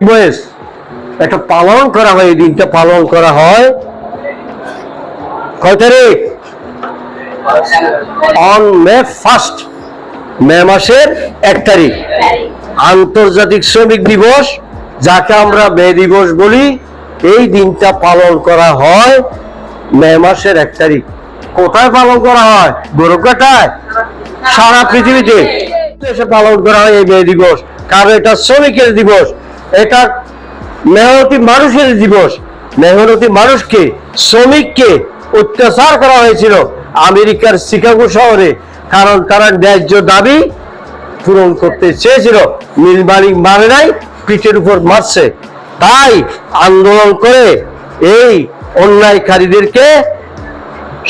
বয়স? একটা পালন করা হয়, এই দিনটা পালন করা হয়। কয় তারিখ? অন মে ফার্স্ট মে মাসের এক তারিখ। আন্তর্জাতিক শ্রমিক দিবস, যাকে আমরা মে দিবস বলি। এই দিনটা পালন করা হয় মে মাসের এক তারিখ। কোথায় পালন করা হয়? গোরকাটায় সারা পৃথিবীতে। পালন করা হয় এই মে দিবস। কারণ এটা শ্রমিকের দিবস। এটা মেহনতি মানুষের দিবস। মেহনতি মানুষকে, শ্রমিককে অত্যাচার করা হয়েছিল আমেরিকার শিকাগো শহরে। কারণ তারা ন্যায্য দাবি পূরণ করতে চেয়েছিল। মিল মালিক মানে নাই, পিঠের উপর মারছে। তাই আন্দোলন করে এই অন্যায়কারীদেরকে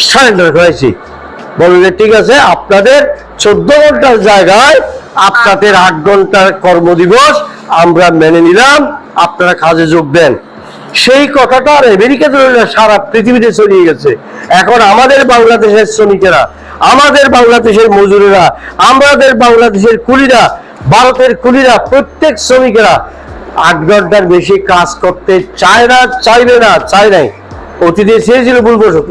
সারেন্ডার করেছি। বললে ঠিক আছে, আপনাদের চোদ্দ ঘণ্টার জায়গায় আপনাদের আট ঘণ্টার কর্মদিবস আমরা মেনে নিলাম, আপনারা কাজে যোগ দেন। সেই কথাটা আর আমেরিকাতে রইল সারা পৃথিবীতে ছড়িয়ে গেছে। এখন আমাদের বাংলাদেশের শ্রমিকেরা, আমাদের বাংলাদেশের মজুরেরা, আমাদের বাংলাদেশের কুলিরা, ভারতের কুলিরা, প্রত্যেক শ্রমিকেরা আট ঘণ্টার বেশি কাজ করতে চায় না, চাইবে না, চায় নাই। অতীতে চেয়েছিল ভুলবশত